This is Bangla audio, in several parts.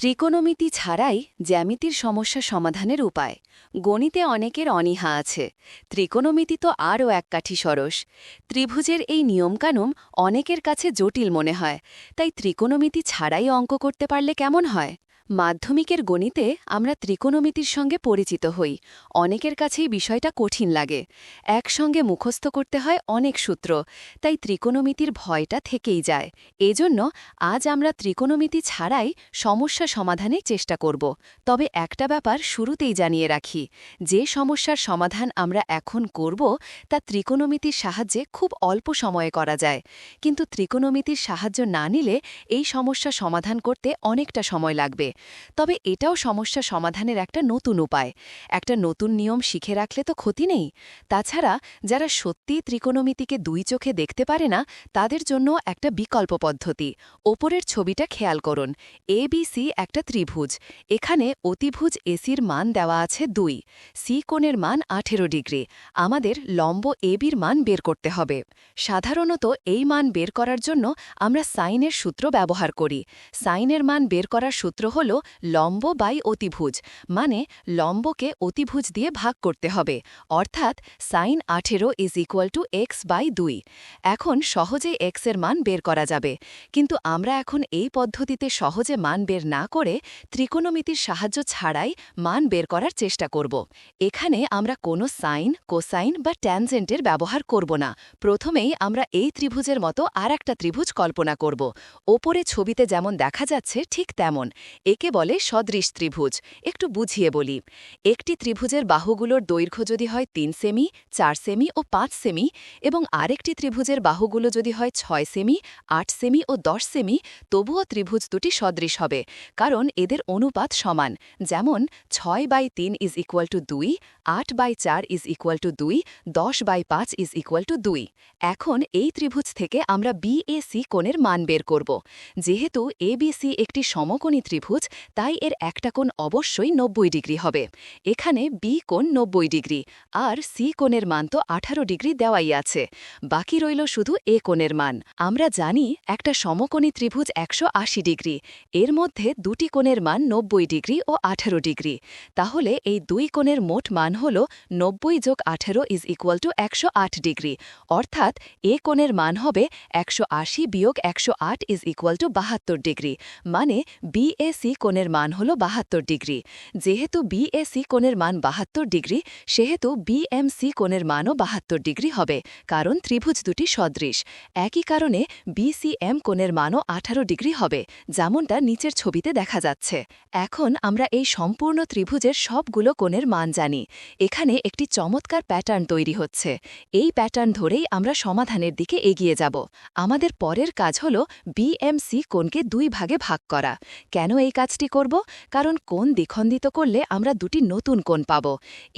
ত্রিকোণমিতি ছাড়াই জ্যামিতির সমস্যা সমাধানের উপায়। গণিতে অনেকের অনীহা আছে। ত্রিকোণমিতি তো আরও এক কাঠি সরস। ত্রিভুজের এই নিয়মকানুন অনেকের কাছে জটিল মনে হয়। তাই ত্রিকোণমিতি ছাড়াই অঙ্ক করতে পারলে কেমন হয়? মাধ্যমিকের গণিতে আমরা ত্রিকোণমিতির সঙ্গে পরিচিত হই। অনেকের কাছেই বিষয়টা কঠিন লাগে। একসঙ্গে মুখস্থ করতে হয় অনেক সূত্র, তাই ত্রিকোণমিতির ভয়টা থেকেই যায়। এজন্য আজ আমরা ত্রিকোণমিতি ছাড়াই সমস্যা সমাধানের চেষ্টা করব। তবে একটা ব্যাপার শুরুতেই জানিয়ে রাখি, যে সমস্যার সমাধান আমরা এখন করব, তা ত্রিকোণমিতির সাহায্যে খুব অল্প সময়ে করা যায়। কিন্তু ত্রিকোণমিতির সাহায্য না নিলে এই সমস্যা সমাধান করতে অনেকটা সময় লাগবে। তবে এটাও সমস্যা সমাধানের একটা নতুন উপায়। একটা নতুন নিয়ম শিখে রাখলে তো ক্ষতি নেই। তাছাড়া যারা সত্যি ত্রিকোণমিতিকে দুই চোখে দেখতে পারে না, তাদের জন্য একটা বিকল্প পদ্ধতি। ওপরের ছবিটা খেয়াল করুন। এ বি একটা ত্রিভুজ। এখানে অতিভুজ এসির মান দেওয়া আছে দুই। সি কোণের মান আঠেরো ডিগ্রি। আমাদের লম্ব এবির মান বের করতে হবে। সাধারণত এই মান বের করার জন্য আমরা সাইনের সূত্র ব্যবহার করি। সাইনের মান বের করার সূত্র হল লম্ব বাই অতিভুজ মানে লম্বকে অতিভুজ দিয়ে ভাগ করতে হবে, অর্থাৎ সাইন আঠেরো is equal to x by দুই। এখন সহজে এক্সের মান বের করা যাবে, কিন্তু আমরা এখন এই পদ্ধতিতে সহজে মান বের না করে ত্রিকোণমিতির সাহায্য ছাড়াই মান বের করার চেষ্টা করব। এখানে আমরা কোনো সাইন কোসাইন বা ট্যানজেন্টের ব্যবহার করব না। প্রথমেই আমরা এই ত্রিভুজের মতো আর একটা ত্রিভুজ কল্পনা করব। ওপরে ছবিতে যেমন দেখা যাচ্ছে ঠিক তেমন। একে বলে সদৃশ ত্রিভুজ। একটু বুঝিয়ে বলি। একটি ত্রিভুজের বাহুগুলোর দৈর্ঘ্য যদি হয় তিন সেমি, চার সেমি ও পাঁচ সেমি এবং আরেকটি ত্রিভুজের বাহুগুলো যদি হয় ছয় সেমি, আট সেমি ও দশ সেমি, তবুও ত্রিভুজ দুটি সদৃশ হবে, কারণ এদের অনুপাত সমান। যেমন, ছয় বাই তিন ইজ ইকুয়াল টু দুই, আট বাই চার ইজ ইকুয়াল টু দুই, দশ বাই পাঁচ ইজ ইকুয়াল টু দুই। এখন এই ত্রিভুজ থেকে আমরা বিএসি কোণের মান বের করব। যেহেতু এবিসি একটি সমকোণী ত্রিভুজ তাই এর একটা কোণ অবশ্যই নব্বই ডিগ্রি হবে। এখানে বি কোণ নব্বই ডিগ্রি, আর সি কোণের মান তো আঠারো ডিগ্রি দেওয়াই আছে। বাকি রইল শুধু এ কোণের মান। আমরা জানি একটা সমকোণী ত্রিভুজ একশো আশি ডিগ্রি, এর মধ্যে দুটি কোণের মান নব্বই ডিগ্রি ও আঠারো ডিগ্রি। তাহলে এই দুই কোণের মোট মান হল নব্বই যোগ আঠেরো ইজ ইকুয়াল টু একশো আট ডিগ্রি, অর্থাৎ এ কোণের মান হবে একশো আশি বিয়োগ একশো আট ইজ ইকুয়াল টু বাহাত্তর ডিগ্রি মানে বিএসি কোণের মান হল বাহাত্তর ডিগ্রি। যেহেতু বিএসি কোণের মান বাহাত্তর ডিগ্রি, সেহেতু বিএমসি কোণের মানও বাহাত্তর ডিগ্রি হবে, কারণ ত্রিভুজ দুটি সদৃশ। একই কারণে বিসিএম কোণের মানও আঠারো ডিগ্রি হবে, যেমনটা নিচের ছবিতে দেখা যাচ্ছে। এখন আমরা এই সম্পূর্ণ ত্রিভুজের সবগুলো কোণের মান জানি। এখানে একটি চমৎকার প্যাটার্ন তৈরি হচ্ছে। এই প্যাটার্ন ধরেই আমরা সমাধানের দিকে এগিয়ে যাব। আমাদের পরের কাজ হল বিএমসি কোণকে দুই ভাগে ভাগ করা। কেন এই কাজটি করব, কারণ কোণ দ্বিখণ্ডিত করলে আমরা দুটি নতুন কোণ পাব।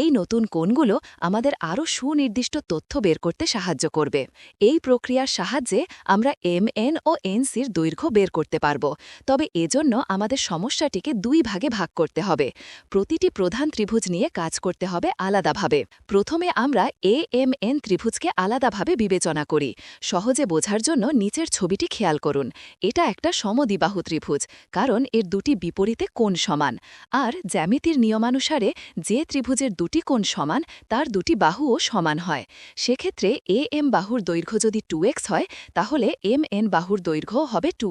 এই নতুন কোণগুলো আমাদের আরও সুনির্দিষ্ট তথ্য বের করতে সাহায্য করবে। এই প্রক্রিয়ার সাহায্যে আমরা এম এন ও এনসির দৈর্ঘ্য বের করতে পারব। তবে এজন্য আমাদের সমস্যাটিকে দুই ভাগে ভাগ করতে হবে। প্রতিটি প্রধান ত্রিভুজ নিয়ে কাজ করতে হবে আলাদাভাবে। প্রথমে আমরা এ এম এন ত্রিভুজকে আলাদাভাবে বিবেচনা করি। সহজে বোঝার জন্য নিচের ছবিটি খেয়াল করুন। এটা একটা সমদিবাহু ত্রিভুজ, কারণ এর দুটি বিপরীতে কোণ সমান, আর জ্যামিতির নিয়মানুসারে যে ত্রিভুজের দুটি কোণ সমান, তার দুটি বাহুও সমান হয়। সেক্ষেত্রে এ এম বাহুর দৈর্ঘ্য যদি টু হয়, তাহলে এম এন বাহুর দৈর্ঘ্য হবে টু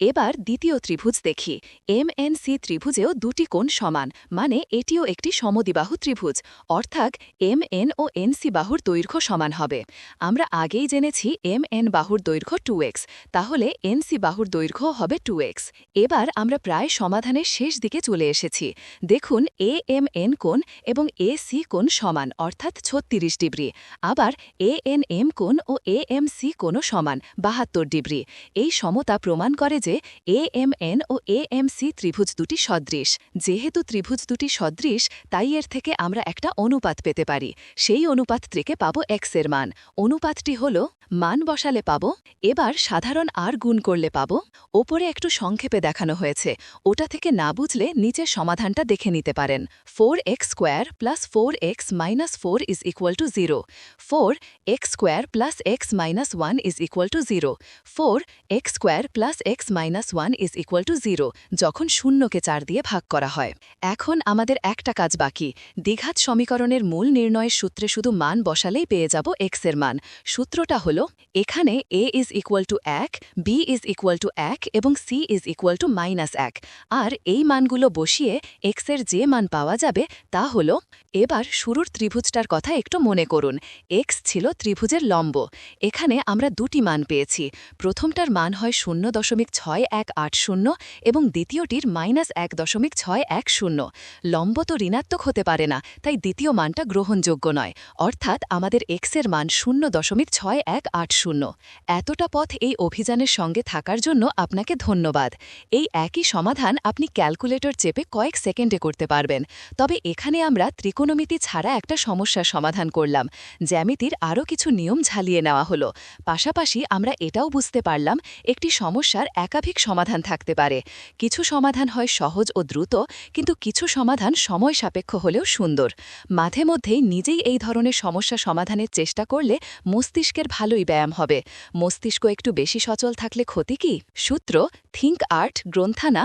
এবার দ্বিতীয় ত্রিভুজ দেখি। এম এন সি ত্রিভুজেও দুটি কোণ সমান মানে এটিও একটি সমদিবাহু ত্রিভুজ, অর্থাৎ এম এন ও এন সি বাহুর দৈর্ঘ্য সমান হবে। আমরা আগেই জেনেছি এম এন বাহুর দৈর্ঘ্য টু তাহলে এন সি বাহুর দৈর্ঘ্য হবে টু এবার আমরা প্রায় সমাধানের শেষ দিকে চলে এসেছি। দেখুন এ এম এন কোণ এবং এ সি কোণ সমান, অর্থাৎ ছত্রিশ ডিগ্রি। আবার এ এন এম কোণ ও এ এম সি কোণও সমান, বাহাত্তর ডিগ্রি। এই সমতা প্রমাণ করে যে এ এম এন ও এ এম সি ত্রিভুজ দুটি সদৃশ। যেহেতু ত্রিভুজ দুটি সদৃশ, তাই এর থেকে আমরা একটা অনুপাত পেতে পারি। সেই অনুপাত থেকে পাব এক্সের মান। অনুপাতটি হল, মান বসালে পাব, এবার সাধারণ আর গুণ করলে পাব। ওপরে একটু সংক্ষেপে দেখানো হয়েছে। ওটা থেকে না বুঝলে নিচের সমাধানটা দেখে নিতে পারেন। Four x square plus four x minus four is equal to zero four x square plus x minus one is equal to zero four x square plus x minus one is equal to zero যখন শূন্যকে চার দিয়ে ভাগ করা হয়। এখন আমাদের একটা কাজ বাকি। দ্বিঘাত সমীকরণের মূল নির্ণয়ের সূত্রে শুধু মান বসালেই পেয়ে যাব এক্সের মান। সূত্রটা হল, এখানে এ ইজ ইকুয়াল টু এক বি ইজ ইকুয়াল টু এক এবং C is equal to minus এক। আর এই মানগুলো বসিয়ে এক্সের যে মান পাওয়া যাবে তা হল, এবার শুরুর ত্রিভুজটার কথা একটু মনে করুন। এক্স ছিল ত্রিভুজের লম্ব। এখানে আমরা দুটি মান পেয়েছি। প্রথমটার মান হয় শূন্য দশমিক ছয় এক আট শূন্য এবং দ্বিতীয়টির মাইনাস এক দশমিক ছয় এক শূন্য। লম্ব তো ঋণাত্মক হতে পারে না, তাই দ্বিতীয় মানটা গ্রহণযোগ্য নয়। অর্থাৎ আমাদের এক্সের মান শূন্য দশমিক ছয় এক আট শূন্য। এতটা পথ এই অভিযানের সঙ্গে থাকার জন্য আপনাকে ধন্যবাদ। এই একই সমাধান আপনি ক্যালকুলেটর চেপে কয়েক সেকেন্ডে করতে পারবেন। তবে এখানে আমরা ত্রিকোণমিতি ছাড়া একটা সমস্যার সমাধান করলাম, জ্যামিতির আরও কিছু নিয়ম ঝালিয়ে নেওয়া হলো। পাশাপাশি আমরা এটাও বুঝতে পারলাম, একটি সমস্যার একাধিক সমাধান থাকতে পারে। কিছু সমাধান হয় সহজ ও দ্রুত, কিন্তু কিছু সমাধান সময় সাপেক্ষ হলেও সুন্দর। মাঝে মধ্যেই নিজেই এই ধরনের সমস্যা সমাধানের চেষ্টা করলে মস্তিষ্কের ভালোই ব্যায়াম হবে। মস্তিষ্ক একটু বেশি সচল থাকলে ক্ষতি কি? সূত্র, থিঙ্ক আর্ট, গ্রন্থানা